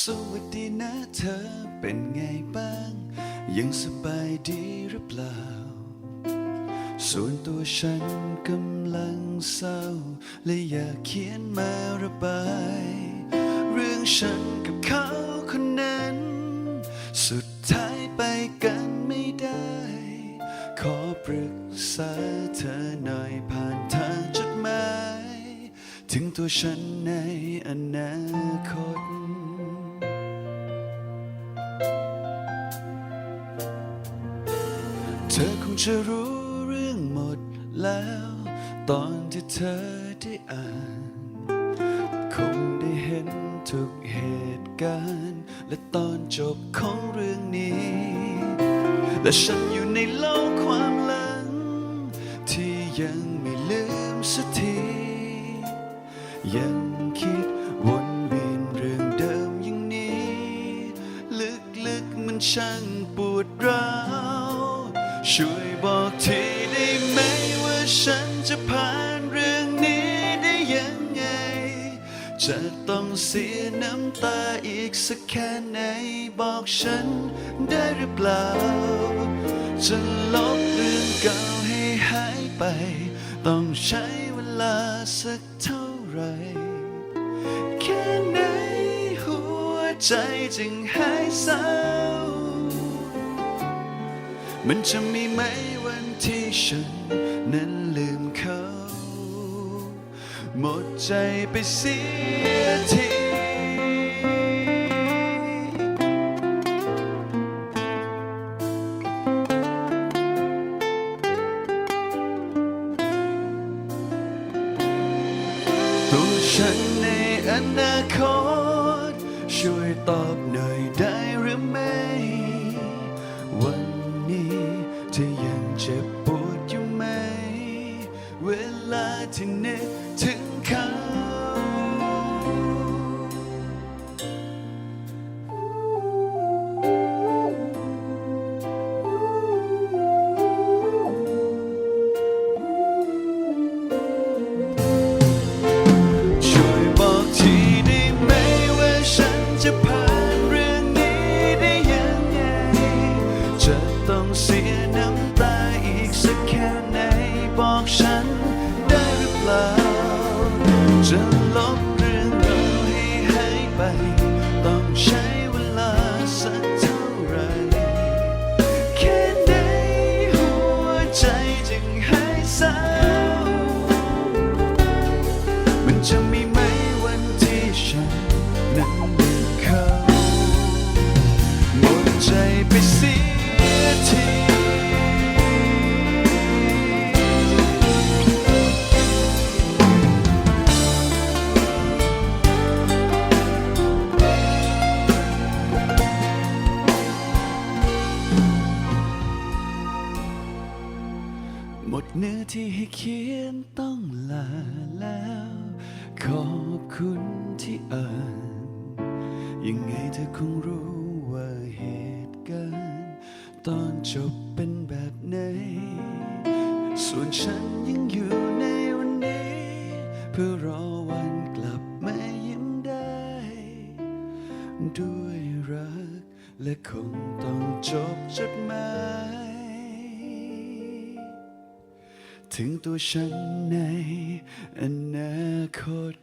สวัสดีนะเธอเป็นไงบ้าง ยังสบายดีหรือเปล่า ส่วนตัวฉันกำลังเศร้า และอยากเขียนมาระบาย เรื่องฉันกับเขาคนนั้น สุดท้ายไปกันไม่ได้ ขอปรึกษาเธอหน่อยผ่านทางจดหมาย ถึงตัวฉันในอนาคต อคงจะรู้เรื่องหมดแล้ว ตอนที่เธอได้อ่าน คงได้เห็นทุกเหตุการณ์ และตอนจบของเรื่องนี้ และฉันอยู่ในโลกความหลัง ที่ยังไม่ลืมสักที ยังคิดวนเวียนเรื่องเดิมอย่างนี้ ลึกๆมันช่างปวดร้าว ช่วยบอกทีได้ไหมว่าฉันจะผ่านเรื่องนี้ได้ยังไง จะต้องเสียน้ำตาอีกสักแค่ไหน บอกฉันได้หรือเปล่า จะลบเรื่องเก่าให้หายไป ต้องใช้เวลาสักเท่าไหร่แค่ไหนหัวใจจึงหายเศร้า มันจะมีไหมวันที่ฉันนั้นลืมเขา หมดใจไปเสียทีตัวฉันในอนาคต ช่วยตอบหน่อยได้หรือไม่ เธอยังเจ็บปวดอยู่ไหม เวลาที่นึกถึงเขาช่วยบอกทีได้ไหมว่าฉันจะผ่านเรื่องนี้ได้ยังไง จะต้องเสีย จะลบเรื่องราวให้หายไป ต้องใช้เวลาสักเท่าไร แค่ไหนหัวใจจึงหายเศร้ามันจะ หมดเนื้อที่ให้เขียนต้องลาแล้ว ขอบคุณที่อ่าน ยังไงเธอคงรู้ว่าเหตุการณ์ตอนจบเป็นแบบไหน ส่วนฉันยังอยู่ในวันนี้ เพื่อรอวันกลับมายิ้มได้ ด้วยรักและคงต้องจบจดหมาย ถึงตัวฉันในอนาคต